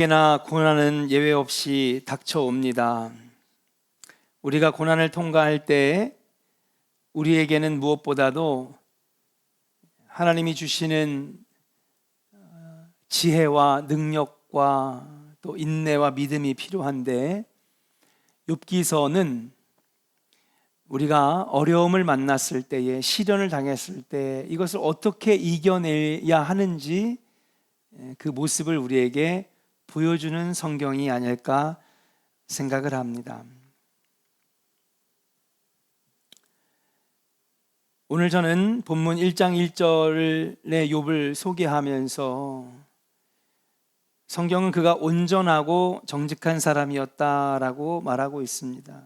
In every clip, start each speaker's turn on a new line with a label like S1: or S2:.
S1: 언제나 고난은 예외 없이 닥쳐옵니다. 우리가 고난을 통과할 때 우리에게는 무엇보다도 하나님이 주시는 어, 지혜와 능력과 또 인내와 믿음이 필요한데 욥기서는 우리가 어려움을 만났을 때에 시련을 당했을 때 이것을 어떻게 이겨내야 하는지 에, 그 모습을 우리에게 보여주는 성경이 아닐까 생각을 합니다. 오늘 저는 본문 1장 1절의 욥을 소개하면서 성경은 그가 온전하고 정직한 사람이었다라고 말하고 있습니다.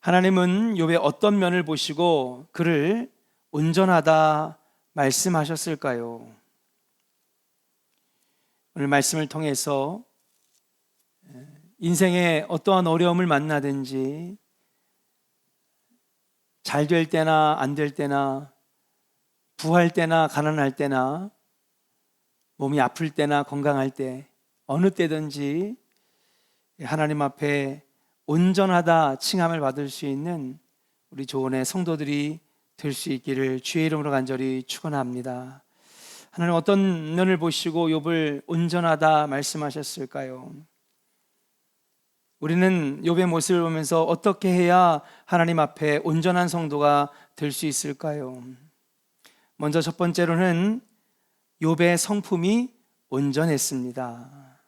S1: 하나님은 욥의 어떤 면을 보시고 그를 온전하다 말씀하셨을까요? 오늘 말씀을 통해서 인생에 어떠한 어려움을 만나든지 잘 될 때나 안 될 때나 부할 때나 가난할 때나 몸이 아플 때나 건강할 때 어느 때든지 하나님 앞에 온전하다 칭함을 받을 수 있는 우리 조원의 성도들이 될 수 있기를 주의 이름으로 간절히 축원합니다. 하나님 어떤 면을 보시고 욥을 온전하다 말씀하셨을까요? 우리는 욥의 모습을 보면서 어떻게 해야 하나님 앞에 온전한 성도가 될 수 있을까요? 먼저 첫 번째로는 욥의 성품이 온전했습니다.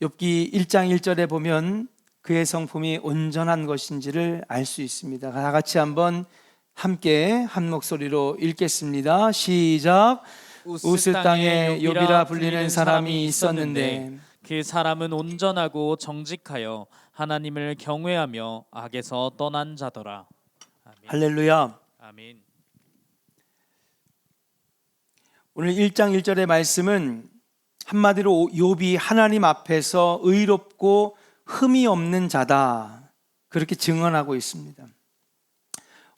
S1: 욥기 1장 1절에 보면 그의 성품이 온전한 것인지를 알 수 있습니다. 다 같이 한번 함께 한 목소리로 읽겠습니다. 시작. 우스 땅에 욥이라 불리는 사람이 있었는데
S2: 그 사람은 온전하고 정직하여 하나님을 경외하며 악에서 떠난 자더라. 아멘.
S1: 할렐루야.
S2: 아멘.
S1: 오늘 1장 1절의 말씀은 한마디로 욥이 하나님 앞에서 의롭고 흠이 없는 자다. 그렇게 증언하고 있습니다.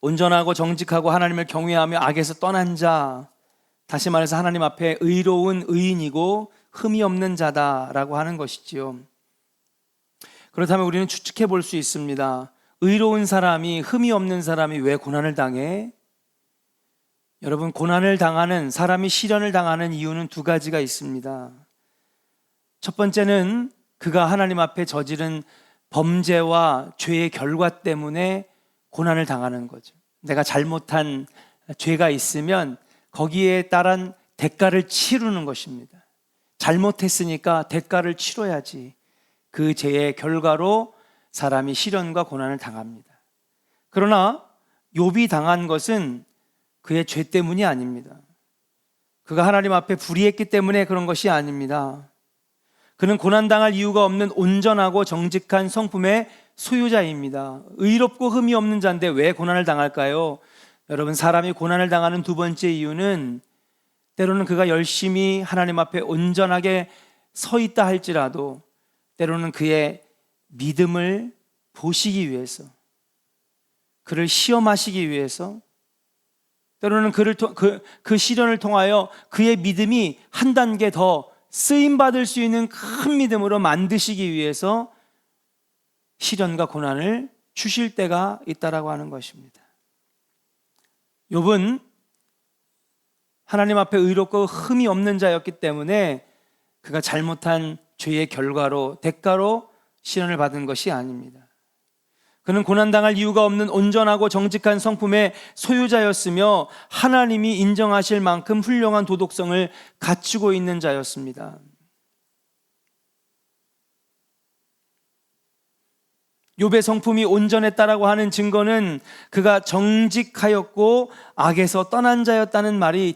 S1: 온전하고 정직하고 하나님을 경외하며 악에서 떠난 자. 다시 말해서 하나님 앞에 의로운 의인이고 흠이 없는 자다라고 하는 것이지요. 그렇다면 우리는 추측해 볼 수 있습니다. 의로운 사람이 흠이 없는 사람이 왜 고난을 당해? 여러분 고난을 당하는 사람이 시련을 당하는 이유는 두 가지가 있습니다. 첫 번째는 그가 하나님 앞에 저지른 범죄와 죄의 결과 때문에 고난을 당하는 거죠. 내가 잘못한 죄가 있으면 거기에 따른 대가를 치르는 것입니다. 잘못했으니까 대가를 치러야지. 그 죄의 결과로 사람이 시련과 고난을 당합니다. 그러나 욥이 당한 것은 그의 죄 때문이 아닙니다. 그가 하나님 앞에 불의했기 때문에 그런 것이 아닙니다. 그는 고난당할 이유가 없는 온전하고 정직한 성품의 소유자입니다. 의롭고 흠이 없는 자인데 왜 고난을 당할까요? 여러분, 사람이 고난을 당하는 두 번째 이유는 때로는 그가 열심히 하나님 앞에 온전하게 서 있다 할지라도 때로는 그의 믿음을 보시기 위해서 그를 시험하시기 위해서 때로는 그를 통- 그, 그 시련을 통하여 그의 믿음이 한 단계 더 쓰임 받을 수 있는 큰 믿음으로 만드시기 위해서 시련과 고난을 주실 때가 있다라고 하는 것입니다. 욥은 하나님 앞에 의롭고 흠이 없는 자였기 때문에 그가 잘못한 죄의 결과로 대가로 시련을 받은 것이 아닙니다. 그는 고난당할 이유가 없는 온전하고 정직한 성품의 소유자였으며 하나님이 인정하실 만큼 훌륭한 도덕성을 갖추고 있는 자였습니다. 욥의 성품이 온전했다라고 하는 증거는 그가 정직하였고 악에서 떠난 자였다는 말이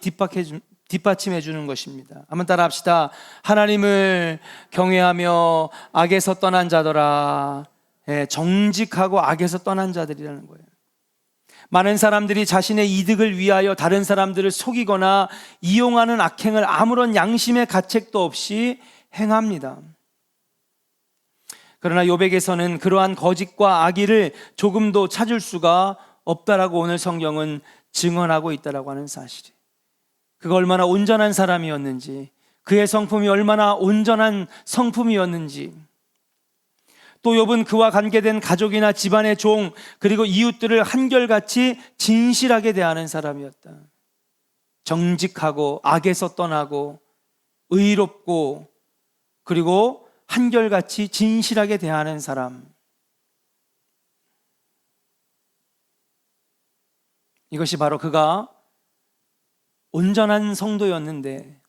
S1: 뒷받침해 주는 것입니다. 한번 따라 합시다. 하나님을 경외하며 악에서 떠난 자더라. 예, 정직하고 악에서 떠난 자들이라는 거예요. 많은 사람들이 자신의 이득을 위하여 다른 사람들을 속이거나 이용하는 악행을 아무런 양심의 가책도 없이 행합니다. 그러나 요백에서는 그러한 거짓과 악의를 조금도 찾을 수가 없다라고 오늘 성경은 증언하고 있다라고 하는 사실이. 그가 얼마나 온전한 사람이었는지 그의 성품이 얼마나 온전한 성품이었는지 또 욥은 그와 관계된 가족이나 집안의 종 그리고 이웃들을 한결같이 진실하게 대하는 사람이었다. 정직하고 악에서 떠나고 의롭고 그리고 한결같이 진실하게 대하는 사람. 이것이 바로 그가 온전한 성도였는데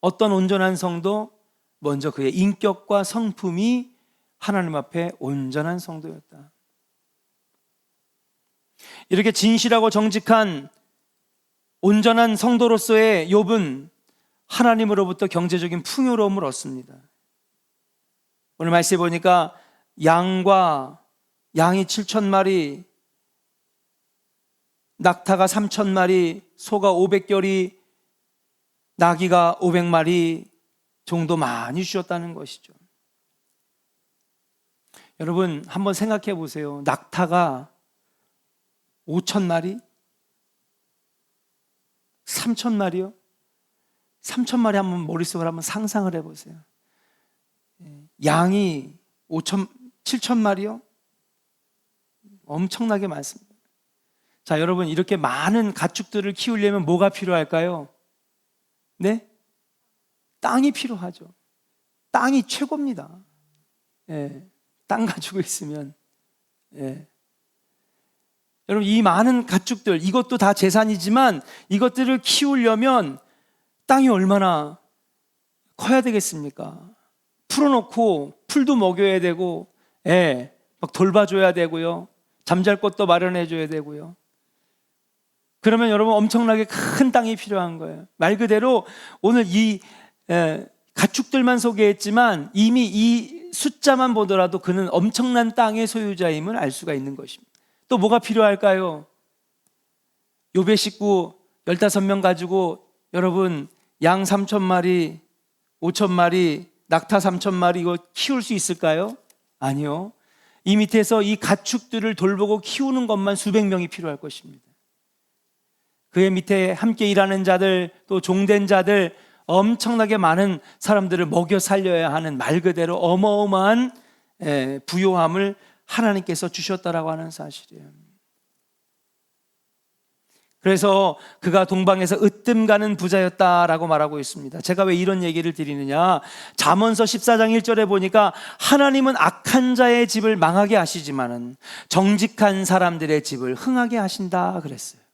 S1: 어떤 온전한 성도? 먼저 그의 인격과 성품이 하나님 앞에 온전한 성도였다. 이렇게 진실하고 정직한 온전한 성도로서의 욥은 하나님으로부터 경제적인 풍요로움을 얻습니다. 오늘 말씀해 보니까 양과 양이 7천 마리, 낙타가 3천 마리, 소가 500결이, 나귀가 500마리 정도 많이 주셨다는 것이죠. 여러분 한번 생각해 보세요. 낙타가 5천 마리? 3천 마리요? 3천 마리 한번 머릿속으로 한번 상상을 해 보세요. 양이 5천 7천 마리요? 엄청나게 많습니다. 자, 여러분 이렇게 많은 가축들을 키우려면 뭐가 필요할까요? 네? 땅이 필요하죠. 땅이 최고입니다. 예. 땅 가지고 있으면 예. 여러분 이 많은 가축들 이것도 다 재산이지만 이것들을 키우려면 땅이 얼마나 커야 되겠습니까? 풀어놓고 풀도 먹여야 되고 예, 막 돌봐줘야 되고요. 잠잘 곳도 마련해줘야 되고요. 그러면 여러분 엄청나게 큰 땅이 필요한 거예요. 말 그대로 오늘 이 에, 가축들만 소개했지만 이미 이 숫자만 보더라도 그는 엄청난 땅의 소유자임을 알 수가 있는 것입니다. 또 뭐가 필요할까요? 요배 식구 15명 가지고 여러분 양 3천 마리, 5천 마리, 낙타 3천 마리 이거 키울 수 있을까요? 아니요. 이 밑에서 이 가축들을 돌보고 키우는 것만 수백 명이 필요할 것입니다. 그의 밑에 함께 일하는 자들 또 종된 자들 엄청나게 많은 사람들을 먹여 살려야 하는 말 그대로 어마어마한 에, 부요함을 하나님께서 주셨다라고 하는 사실이에요. 그래서 그가 동방에서 으뜸 가는 부자였다라고 말하고 있습니다. 제가 왜 이런 얘기를 드리느냐? 잠언서 14장 1절에 보니까 하나님은 악한 자의 집을 망하게 하시지만은 정직한 사람들의 집을 흥하게 하신다 그랬어요.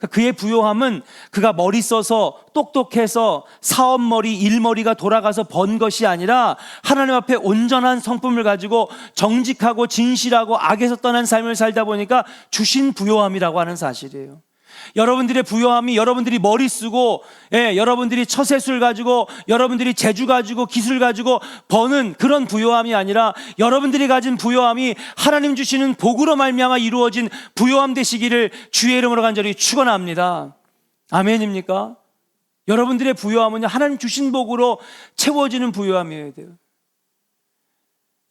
S1: 그러니까 그의 부요함은 그가 머리 써서 똑똑해서 사업머리, 일머리가 돌아가서 번 것이 아니라 하나님 앞에 온전한 성품을 가지고 정직하고 진실하고 악에서 떠난 삶을 살다 보니까 주신 부요함이라고 하는 사실이에요. 여러분들의 부요함이 여러분들이 머리 쓰고, 예, 여러분들이 처세술 가지고, 여러분들이 재주 가지고, 기술 가지고 버는 그런 부요함이 아니라 여러분들이 가진 부요함이 하나님 주시는 복으로 말미암아 이루어진 부요함 되시기를 주의 이름으로 간절히 축원합니다. 아멘입니까? 여러분들의 부요함은 하나님 주신 복으로 채워지는 부요함이어야 돼요.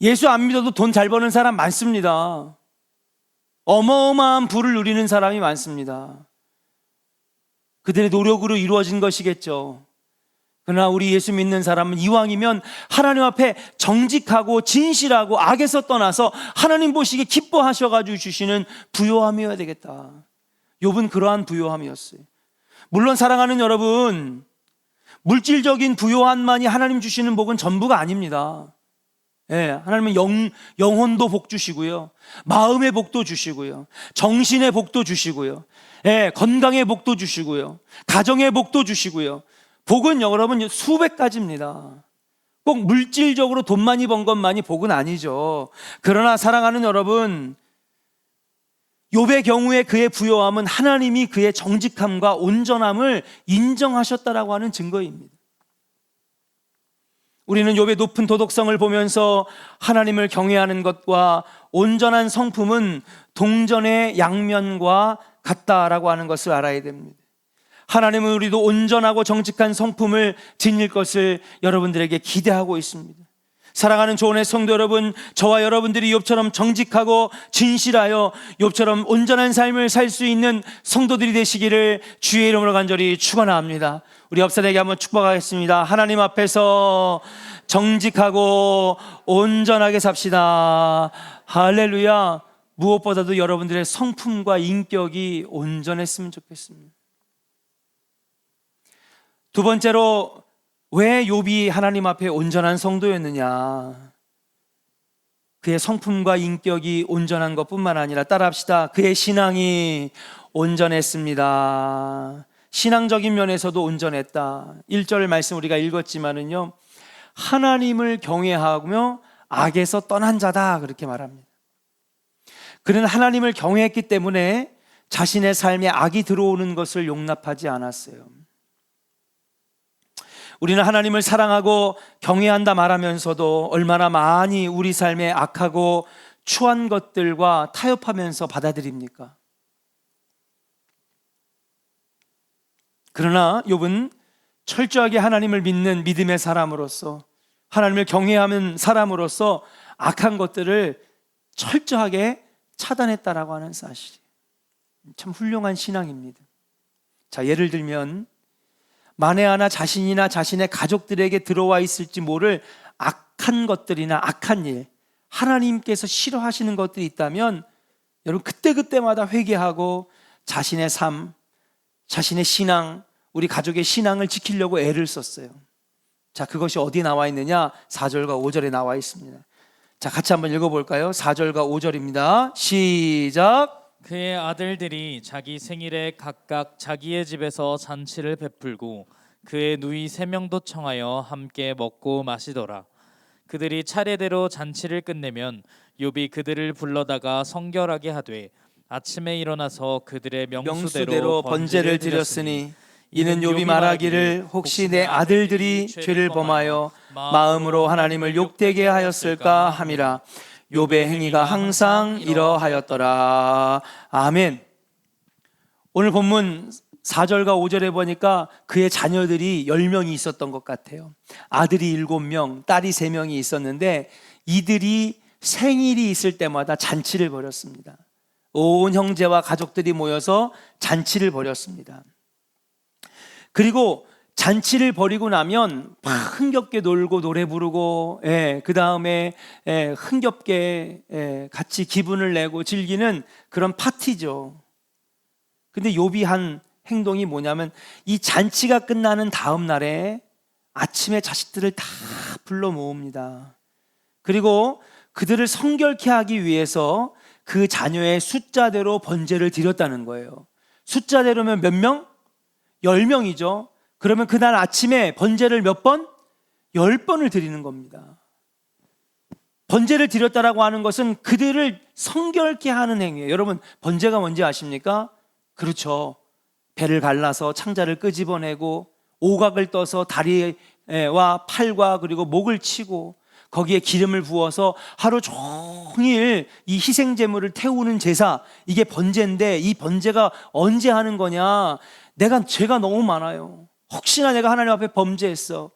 S1: 예수 안 믿어도 돈 잘 버는 사람 많습니다. 어마어마한 부를 누리는 사람이 많습니다. 그들의 노력으로 이루어진 것이겠죠. 그러나 우리 예수 믿는 사람은 이왕이면 하나님 앞에 정직하고 진실하고 악에서 떠나서 하나님 보시기에 기뻐하셔가지고 주시는 부요함이어야 되겠다. 욥은 그러한 부요함이었어요. 물론 사랑하는 여러분, 물질적인 부요함만이 하나님 주시는 복은 전부가 아닙니다. 예, 하나님은 영, 영혼도 복 주시고요. 마음의 복도 주시고요. 정신의 복도 주시고요. 예, 건강의 복도 주시고요. 가정의 복도 주시고요. 복은 여러분 수백 가지입니다. 꼭 물질적으로 돈 많이 번 것만이 복은 아니죠. 그러나 사랑하는 여러분, 욥의 경우에 그의 부요함은 하나님이 그의 정직함과 온전함을 인정하셨다라고 하는 증거입니다. 우리는 욥의 높은 도덕성을 보면서 하나님을 경외하는 것과 온전한 성품은 동전의 양면과 같다라고 하는 것을 알아야 됩니다. 하나님은 우리도 온전하고 정직한 성품을 지닐 것을 여러분들에게 기대하고 있습니다. 사랑하는 조원의 성도 여러분, 저와 여러분들이 욥처럼 정직하고 진실하여 욥처럼 온전한 삶을 살 수 있는 성도들이 되시기를 주의 이름으로 간절히 축원합니다. 우리 옆사람에게 한번 축복하겠습니다. 하나님 앞에서 정직하고 온전하게 삽시다. 할렐루야. 무엇보다도 여러분들의 성품과 인격이 온전했으면 좋겠습니다. 두 번째로 왜 욥이 하나님 앞에 온전한 성도였느냐? 그의 성품과 인격이 온전한 것뿐만 아니라 따라합시다. 그의 신앙이 온전했습니다. 신앙적인 면에서도 온전했다. 1절 말씀 우리가 읽었지만은요. 하나님을 경외하며 악에서 떠난 자다 그렇게 말합니다. 그는 하나님을 경외했기 때문에 자신의 삶에 악이 들어오는 것을 용납하지 않았어요. 우리는 하나님을 사랑하고 경외한다 말하면서도 얼마나 많이 우리 삶에 악하고 추한 것들과 타협하면서 받아들입니까? 그러나 욥은 철저하게 하나님을 믿는 믿음의 사람으로서 하나님을 경외하는 사람으로서 악한 것들을 철저하게 차단했다라고 하는 사실이 참 훌륭한 신앙입니다. 자, 예를 들면 만에 하나 자신이나 자신의 가족들에게 들어와 있을지 모를 악한 것들이나 악한 일, 하나님께서 싫어하시는 것들이 있다면 여러분 그때그때마다 회개하고 자신의 삶, 자신의 신앙, 우리 가족의 신앙을 지키려고 애를 썼어요. 자, 그것이 어디 나와 있느냐? 4절과 5절에 나와 있습니다. 자, 같이 한번 읽어볼까요? 4절과 5절입니다. 시작.
S2: 그의 아들들이 자기 생일에 각각 자기의 집에서 잔치를 베풀고 그의 누이 세 명도 청하여 함께 먹고 마시더라. 그들이 차례대로 잔치를 끝내면 욥이 그들을 불러다가 성결하게 하되 아침에 일어나서 그들의
S1: 명수대로, 번제를 드렸으니 이는 욥이 말하기를 혹시 내 아들들이 죄를 범하여 마음으로 하나님을 욕되게 하였을까 함이라 욥의 행위가 항상 이러하였더라. 아멘. 오늘 본문 4절과 5절에 보니까 그의 자녀들이 10명이 있었던 것 같아요. 아들이 7명, 딸이 3명이 있었는데 이들이 생일이 있을 때마다 잔치를 벌였습니다. 온 형제와 가족들이 모여서 잔치를 벌였습니다. 그리고 잔치를 벌이고 나면 막 흥겹게 놀고 노래 부르고 예, 그 다음에 예, 흥겹게 예, 같이 기분을 내고 즐기는 그런 파티죠. 근데 요비 한 행동이 뭐냐면 이 잔치가 끝나는 다음 날에 아침에 자식들을 다 불러 모읍니다. 그리고 그들을 성결케 하기 위해서 그 자녀의 숫자대로 번제를 드렸다는 거예요. 숫자대로면 몇 명? 10명이죠. 그러면 그날 아침에 번제를 몇 번? 10번을 드리는 겁니다. 번제를 드렸다라고 하는 것은 그들을 성결케 하는 행위예요. 여러분, 번제가 뭔지 아십니까? 그렇죠. 배를 갈라서 창자를 끄집어내고 오각을 떠서 다리와 팔과 그리고 목을 치고 거기에 기름을 부어서 하루 종일 이 희생 제물을 태우는 제사 이게 번제인데 이 번제가 언제 하는 거냐? 내가 죄가 너무 많아요. 혹시나 내가 하나님 앞에 범죄했어.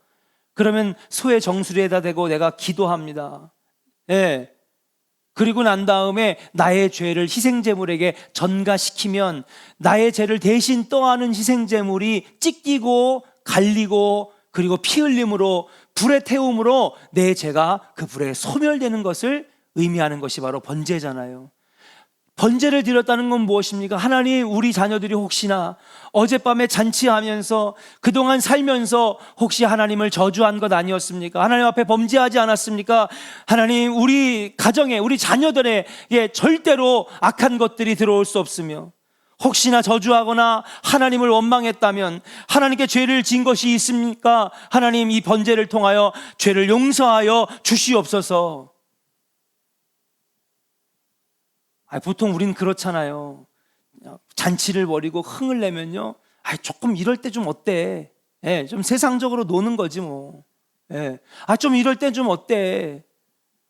S1: 그러면 소의 정수리에다 대고 내가 기도합니다. 예. 그리고 난 다음에 나의 죄를 희생제물에게 전가시키면 나의 죄를 대신 떠하는 희생제물이 찢기고 갈리고 그리고 피 흘림으로 불에 태움으로 내 죄가 그 불에 소멸되는 것을 의미하는 것이 바로 번제잖아요. 번제를 드렸다는 건 무엇입니까? 하나님, 우리 자녀들이 혹시나 어젯밤에 잔치하면서 그동안 살면서 혹시 하나님을 저주한 것 아니었습니까? 하나님 앞에 범죄하지 않았습니까? 하나님, 우리 가정에, 우리 자녀들에게 절대로 악한 것들이 들어올 수 없으며 혹시나 저주하거나 하나님을 원망했다면 하나님께 죄를 진 것이 있습니까? 하나님 이 번제를 통하여 죄를 용서하여 주시옵소서. 아, 보통 우리는 그렇잖아요. 잔치를 벌이고 흥을 내면요. 아, 조금 이럴 때 좀 어때? 예, 좀 세상적으로 노는 거지 뭐. 예. 아, 좀 이럴 때 좀 어때?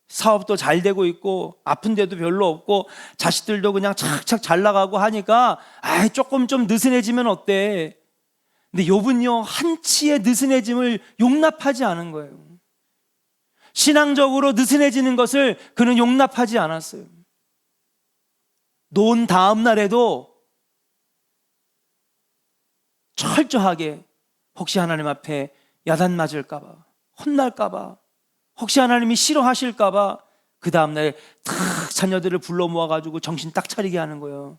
S1: 사업도 잘 되고 있고 아픈 데도 별로 없고 자식들도 그냥 착착 잘 나가고 하니까 아, 조금 좀 느슨해지면 어때? 근데 욥은요 한치의 느슨해짐을 용납하지 않은 거예요. 신앙적으로 느슨해지는 것을 그는 용납하지 않았어요. 논 다음 날에도 철저하게 혹시 하나님 앞에 야단 맞을까봐, 혼날까봐, 혹시 하나님이 싫어하실까봐 그 다음날 탁 자녀들을 불러 모아가지고 정신 딱 차리게 하는 거예요.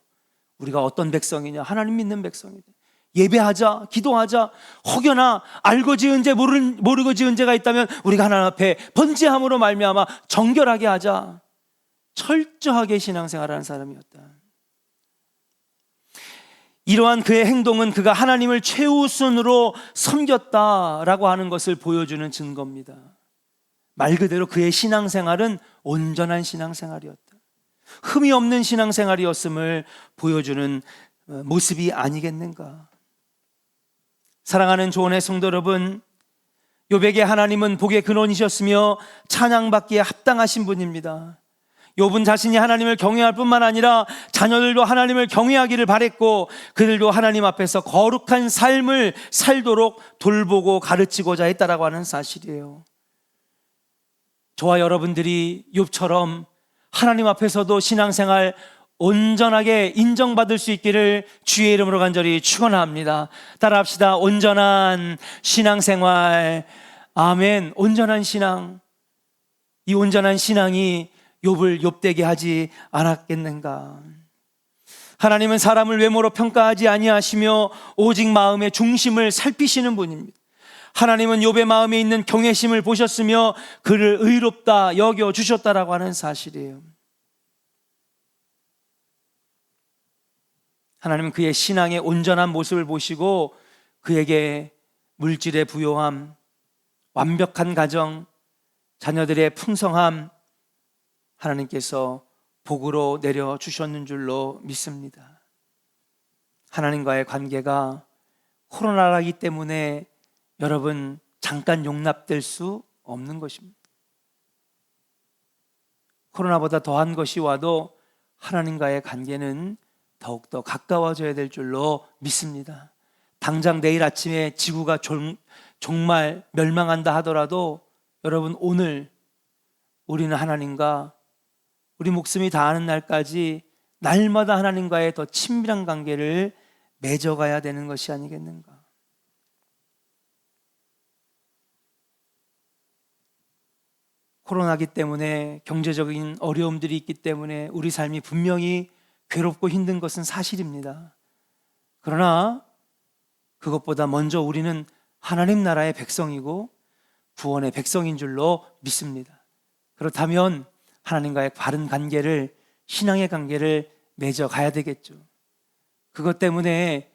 S1: 우리가 어떤 백성이냐? 하나님 믿는 백성이다. 예배하자, 기도하자, 혹여나 알고 지은 죄, 모르, 모르고 지은 죄가 있다면 우리가 하나님 앞에 번제함으로 말미암아 정결하게 하자. 철저하게 신앙생활하는 사람이었다. 이러한 그의 행동은 그가 하나님을 최우선으로 섬겼다라고 하는 것을 보여주는 증거입니다. 말 그대로 그의 신앙생활은 온전한 신앙생활이었다. 흠이 없는 신앙생활이었음을 보여주는 어, 모습이 아니겠는가. 사랑하는 조원의 성도 여러분, 요백의 하나님은 복의 근원이셨으며 찬양받기에 합당하신 분입니다. 욥은 자신이 하나님을 경외할 뿐만 아니라 자녀들도 하나님을 경외하기를 바랬고 그들도 하나님 앞에서 거룩한 삶을 살도록 돌보고 가르치고자 했다라고 하는 사실이에요. 저와 여러분들이 욥처럼 하나님 앞에서도 신앙생활 온전하게 인정받을 수 있기를 주의 이름으로 간절히 축원합니다. 따라합시다. 온전한 신앙생활. 아멘. 온전한 신앙. 이 온전한 신앙이 욥을 욥되게 하지 않았겠는가? 하나님은 사람을 외모로 평가하지 아니하시며 오직 마음의 중심을 살피시는 분입니다. 하나님은 욥의 마음에 있는 경외심을 보셨으며 그를 의롭다 여겨 주셨다라고 하는 사실이에요. 하나님은 그의 신앙의 온전한 모습을 보시고 그에게 물질의 부요함, 완벽한 가정, 자녀들의 풍성함 하나님께서 복으로 내려 주셨는 줄로 믿습니다. 하나님과의 관계가 코로나라기 때문에 여러분 잠깐 용납될 수 없는 것입니다. 코로나보다 더한 것이 와도 하나님과의 관계는 더욱더 가까워져야 될 줄로 믿습니다. 당장 내일 아침에 지구가 종, 정말 멸망한다 하더라도 여러분 오늘 우리는 하나님과 우리 목숨이 다하는 날까지 날마다 하나님과의 더 친밀한 관계를 맺어가야 되는 것이 아니겠는가. 코로나기 때문에 경제적인 어려움들이 있기 때문에 우리 삶이 분명히 괴롭고 힘든 것은 사실입니다. 그러나 그것보다 먼저 우리는 하나님 나라의 백성이고 구원의 백성인 줄로 믿습니다. 그렇다면 하나님과의 바른 관계를 신앙의 관계를 맺어 가야 되겠죠. 그것 때문에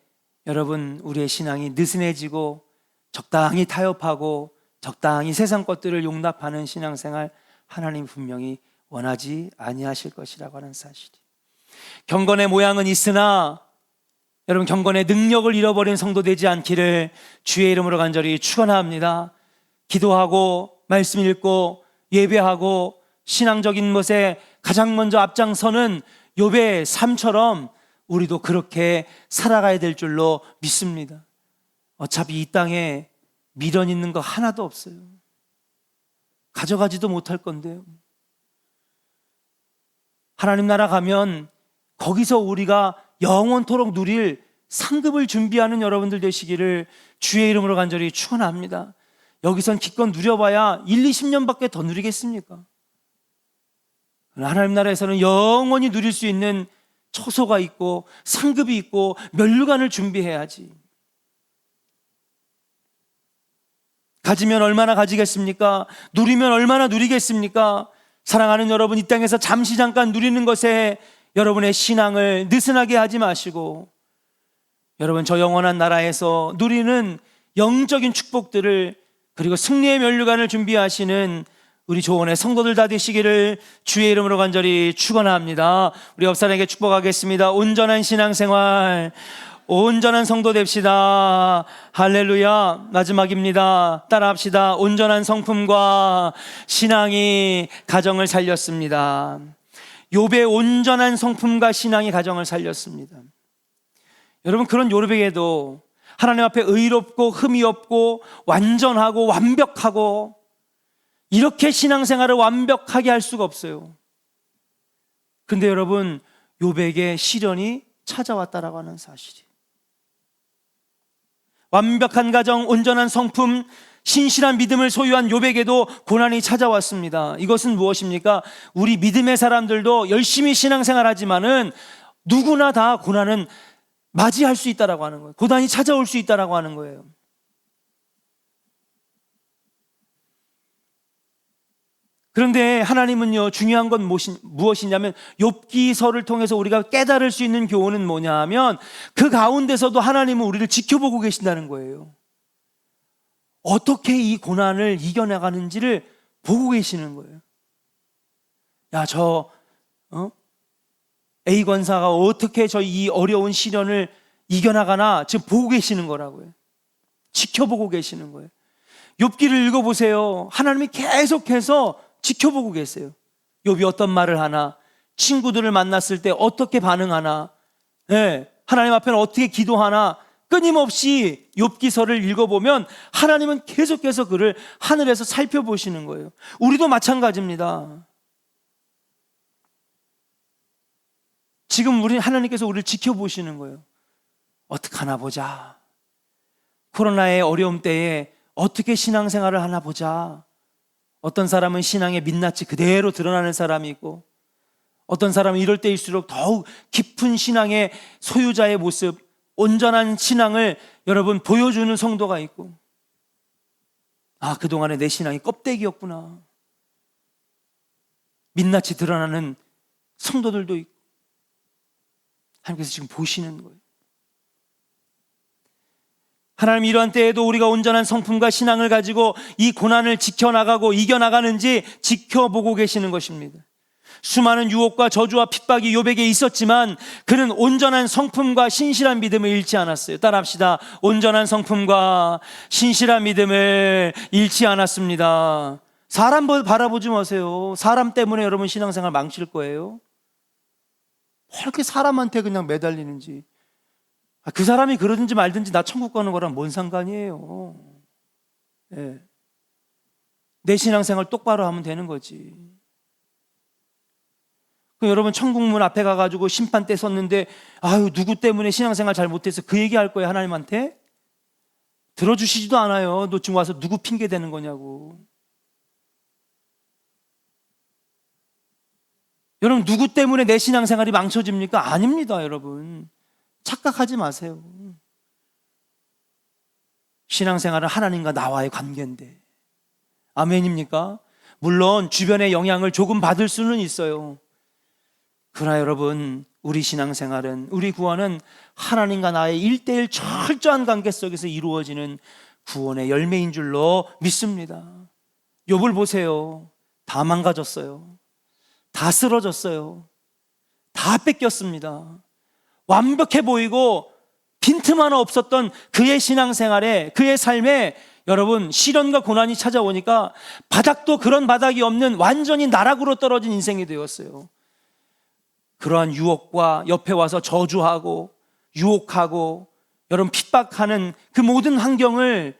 S1: 여러분 우리의 신앙이 느슨해지고 적당히 타협하고 적당히 세상 것들을 용납하는 신앙생활 하나님 분명히 원하지 아니하실 것이라고 하는 사실이. 경건의 모양은 있으나 여러분 경건의 능력을 잃어버린 성도 되지 않기를 주의 이름으로 간절히 축원합니다. 기도하고 말씀 읽고 예배하고 신앙적인 것에 가장 먼저 앞장서는 욥의 삶처럼 우리도 그렇게 살아가야 될 줄로 믿습니다. 어차피 이 땅에 미련 있는 거 하나도 없어요. 가져가지도 못할 건데요. 하나님 나라 가면 거기서 우리가 영원토록 누릴 상급을 준비하는 여러분들 되시기를 주의 이름으로 간절히 축원합니다. 여기선 기껏 누려봐야 1, 20년밖에 더 누리겠습니까? 하나님 나라에서는 영원히 누릴 수 있는 초소가 있고 상급이 있고 멸류관을 준비해야지. 가지면 얼마나 가지겠습니까? 누리면 얼마나 누리겠습니까? 사랑하는 여러분, 이 땅에서 잠시 잠깐 누리는 것에 여러분의 신앙을 느슨하게 하지 마시고, 여러분, 저 영원한 나라에서 누리는 영적인 축복들을 그리고 승리의 면류관을 준비하시는 우리 조원의 성도들 다 되시기를 주의 이름으로 간절히 축원합니다. 우리 옆사람에게 축복하겠습니다. 온전한 신앙생활, 온전한 성도 됩시다. 할렐루야. 마지막입니다. 따라합시다. 온전한 성품과 신앙이 가정을 살렸습니다. 욥의 온전한 성품과 신앙이 가정을 살렸습니다. 여러분 그런 요르백에도 하나님 앞에 의롭고 흠이 없고 완전하고 완벽하고 이렇게 신앙생활을 완벽하게 할 수가 없어요. 근데 여러분 욥에게 시련이 찾아왔다라고 하는 사실이. 완벽한 가정, 온전한 성품, 신실한 믿음을 소유한 요백에도 고난이 찾아왔습니다. 이것은 무엇입니까? 우리 믿음의 사람들도 열심히 신앙생활 하지만은 누구나 다 고난은 맞이할 수 있다라고 하는 거예요. 고난이 찾아올 수 있다라고 하는 거예요. 그런데 하나님은요 중요한 건 무엇이- 무엇이냐면 욥기서를 통해서 우리가 깨달을 수 있는 교훈은 뭐냐하면 그 가운데서도 하나님은 우리를 지켜보고 계신다는 거예요. 어떻게 이 고난을 이겨나가는지를 보고 계시는 거예요. 야, 저 어? A 권사가 어떻게 저 이 어려운 시련을 이겨나가나 지금 보고 계시는 거라고요. 지켜보고 계시는 거예요. 욥기를 읽어보세요. 하나님이 계속해서 지켜보고 계세요. 욥이 어떤 말을 하나, 친구들을 만났을 때 어떻게 반응하나, 예, 하나님 앞에는 어떻게 기도하나, 끊임없이 욥기서를 읽어보면 하나님은 계속해서 그를 하늘에서 살펴보시는 거예요. 우리도 마찬가지입니다. 지금 우리 하나님께서 우리를 지켜보시는 거예요. 어떻게 하나 보자. 코로나의 어려움 때에 어떻게 신앙생활을 하나 보자. 어떤 사람은 신앙의 민낯이 그대로 드러나는 사람이 있고, 어떤 사람은 이럴 때일수록 더욱 깊은 신앙의 소유자의 모습, 온전한 신앙을 여러분 보여주는 성도가 있고, 아, 그동안에 내 신앙이 껍데기였구나. 민낯이 드러나는 성도들도 있고, 하나님께서 지금 보시는 거예요. 하나님 이러한 때에도 우리가 온전한 성품과 신앙을 가지고 이 고난을 지켜나가고 이겨나가는지 지켜보고 계시는 것입니다. 수많은 유혹과 저주와 핍박이 요백에 있었지만 그는 온전한 성품과 신실한 믿음을 잃지 않았어요. 따라합시다. 온전한 성품과 신실한 믿음을 잃지 않았습니다. 사람 바라보지 마세요. 사람 때문에 여러분 신앙생활 망칠 거예요. 왜 이렇게 사람한테 그냥 매달리는지. 아, 그 사람이 그러든지 말든지 나 천국 가는 거랑 뭔 상관이에요. 예. 내 신앙생활 똑바로 하면 되는 거지. 그 여러분 천국문 앞에 가가지고 심판대 섰는데 아유 누구 때문에 신앙생활 잘 못해서 그 얘기할 거예요 하나님한테 들어주시지도 않아요. 너 지금 와서 누구 핑계 대는 거냐고. 여러분 누구 때문에 내 신앙생활이 망쳐집니까? 아닙니다, 여러분. 착각하지 마세요. 신앙생활은 하나님과 나와의 관계인데. 아멘입니까? 물론 주변의 영향을 조금 받을 수는 있어요. 그러나 여러분, 우리 신앙생활은, 우리 구원은 하나님과 나의 일대일 철저한 관계 속에서 이루어지는 구원의 열매인 줄로 믿습니다. 욥을 보세요. 다 망가졌어요. 다 쓰러졌어요. 다 뺏겼습니다. 완벽해 보이고 빈틈 하나 없었던 그의 신앙생활에 그의 삶에 여러분 시련과 고난이 찾아오니까 바닥도 그런 바닥이 없는 완전히 나락으로 떨어진 인생이 되었어요. 그러한 유혹과 옆에 와서 저주하고 유혹하고 여러분 핍박하는 그 모든 환경을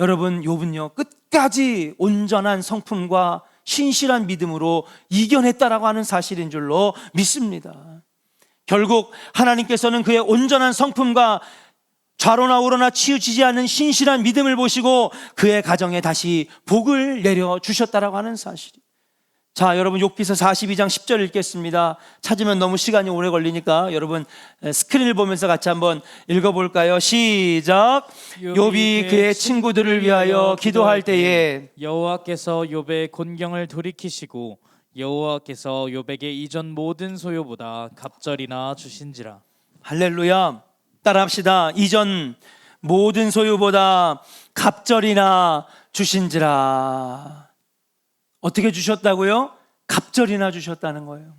S1: 여러분 욥은요 끝까지 온전한 성품과 신실한 믿음으로 이겨냈다라고 하는 사실인 줄로 믿습니다. 결국 하나님께서는 그의 온전한 성품과 좌로나 우로나 치우치지 않는 신실한 믿음을 보시고 그의 가정에 다시 복을 내려 주셨다라고 하는 사실. 자, 여러분 욥기서 42장 10절 읽겠습니다. 찾으면 너무 시간이 오래 걸리니까 여러분 스크린을 보면서 같이 한번 읽어 볼까요? 시작. 욥이 그의 친구들을 위하여 기도할 때에
S2: 여호와께서 욥의 곤경을 돌이키시고 여호와께서 욥에게 이전 모든 소유보다 갑절이나 주신지라
S1: 할렐루야. 따라합시다. 이전 모든 소유보다 갑절이나 주신지라. 어떻게 주셨다고요? 갑절이나 주셨다는 거예요.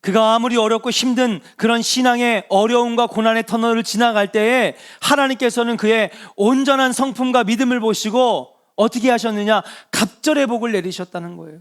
S1: 그가 아무리 어렵고 힘든 그런 신앙의 어려움과 고난의 터널을 지나갈 때에 하나님께서는 그의 온전한 성품과 믿음을 보시고 어떻게 하셨느냐? 갑절의 복을 내리셨다는 거예요.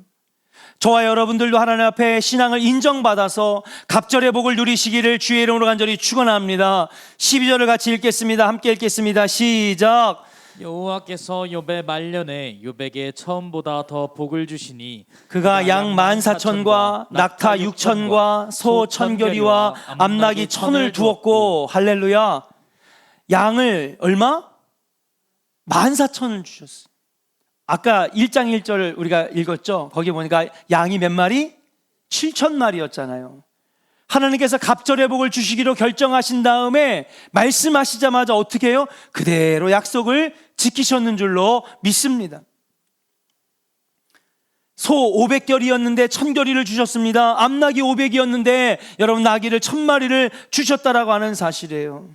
S1: 저와 여러분들도 하나님 앞에 신앙을 인정받아서 갑절의 복을 누리시기를 주의 이름으로 간절히 축원합니다. 12절을 같이 읽겠습니다. 함께 읽겠습니다. 시작.
S2: 여호와께서 욥의 말년에 욥에게 처음보다 더 복을 주시니
S1: 그가 양 만 사천과 낙타 육천과 소 천결이와 암낙이 천을 두었고 할렐루야 양을 얼마? 만 사천을 주셨어. 아까 1장 1절 우리가 읽었죠. 거기 보니까 양이 몇 마리? 7천 마리였잖아요. 하나님께서 갑절의 복을 주시기로 결정하신 다음에 말씀하시자마자 어떻게 해요? 그대로 약속을 지키셨는 줄로 믿습니다. 소 500결이었는데 1000결이를 주셨습니다. 암낙이 500이었는데 여러분 나귀를 1000마리를 주셨다라고 하는 사실이에요.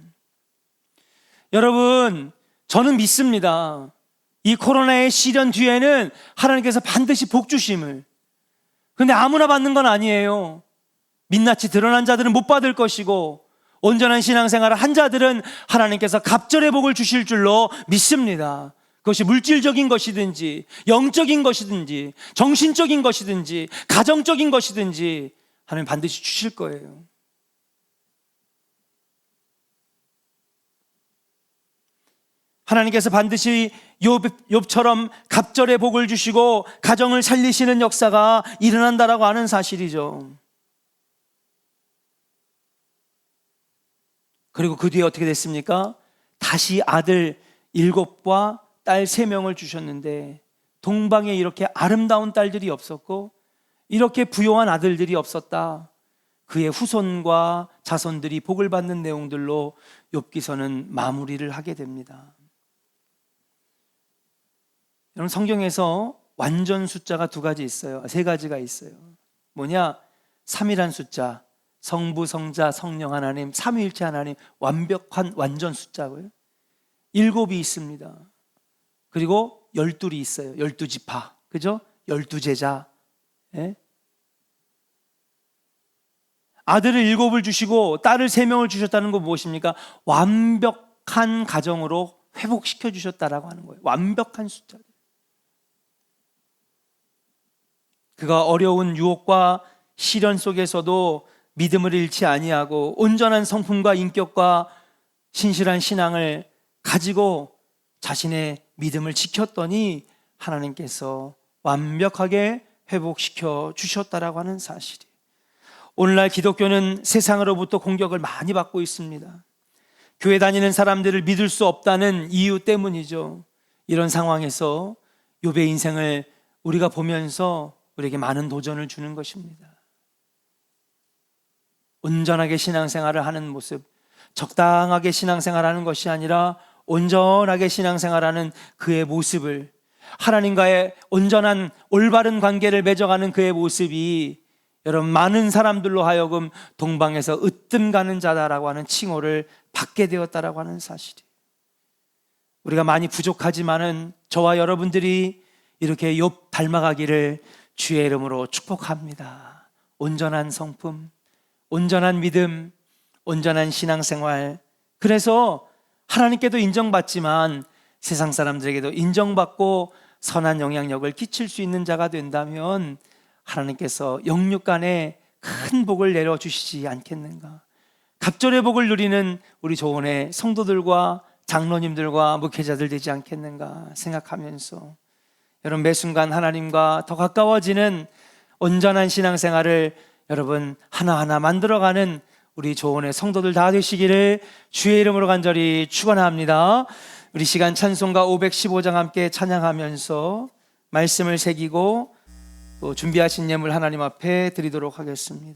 S1: 여러분 저는 믿습니다. 이 코로나의 시련 뒤에는 하나님께서 반드시 복 주심을. 근데 아무나 받는 건 아니에요. 민낯이 드러난 자들은 못 받을 것이고 온전한 신앙생활을 한 자들은 하나님께서 갑절의 복을 주실 줄로 믿습니다. 그것이 물질적인 것이든지 영적인 것이든지 정신적인 것이든지 가정적인 것이든지 하나님 반드시 주실 거예요. 하나님께서 반드시 욥, 욥처럼 갑절의 복을 주시고 가정을 살리시는 역사가 일어난다라고 하는 사실이죠. 그리고 그 뒤에 어떻게 됐습니까? 다시 아들 일곱과 딸 세 명을 주셨는데 동방에 이렇게 아름다운 딸들이 없었고 이렇게 부요한 아들들이 없었다. 그의 후손과 자손들이 복을 받는 내용들로 욥기서는 마무리를 하게 됩니다. 여러분 성경에서 완전 숫자가 두 가지 있어요. 세 가지가 있어요. 뭐냐? 3이란 숫자. 성부, 성자, 성령 하나님, 삼위일체 하나님 완벽한 완전 숫자고요. 일곱이 있습니다. 그리고 열둘이 있어요. 열두 지파. 그죠? 열두 제자. 예? 아들을 일곱을 주시고 딸을 세 명을 주셨다는 건 무엇입니까? 완벽한 가정으로 회복시켜 주셨다라고 하는 거예요. 완벽한 숫자. 그가 어려운 유혹과 시련 속에서도 믿음을 잃지 아니하고 온전한 성품과 인격과 신실한 신앙을 가지고 자신의 믿음을 지켰더니 하나님께서 완벽하게 회복시켜 주셨다라고 하는 사실이. 오늘날 기독교는 세상으로부터 공격을 많이 받고 있습니다. 교회 다니는 사람들을 믿을 수 없다는 이유 때문이죠. 이런 상황에서 욥의 인생을 우리가 보면서 우리에게 많은 도전을 주는 것입니다. 온전하게 신앙생활을 하는 모습, 적당하게 신앙생활하는 것이 아니라 온전하게 신앙생활하는 그의 모습을 하나님과의 온전한 올바른 관계를 맺어가는 그의 모습이 여러분 많은 사람들로 하여금 동방에서 으뜸 가는 자다라고 하는 칭호를 받게 되었다라고 하는 사실이. 우리가 많이 부족하지만은 저와 여러분들이 이렇게 욥 닮아가기를 주의 이름으로 축복합니다. 온전한 성품, 온전한 믿음, 온전한 신앙생활. 그래서 하나님께도 인정받지만 세상 사람들에게도 인정받고 선한 영향력을 끼칠 수 있는 자가 된다면 하나님께서 영육간에 큰 복을 내려 주시지 않겠는가? 갑절의 복을 누리는 우리 조원의 성도들과 장로님들과 목회자들 되지 않겠는가 생각하면서 여러분 매 순간 하나님과 더 가까워지는 온전한 신앙생활을 여러분 하나하나 만들어가는 우리 조원의 성도들 다 되시기를 주의 이름으로 간절히 축원합니다. 우리 시간 찬송가 515장 함께 찬양하면서 말씀을 새기고 또 준비하신 예물 하나님 앞에 드리도록 하겠습니다.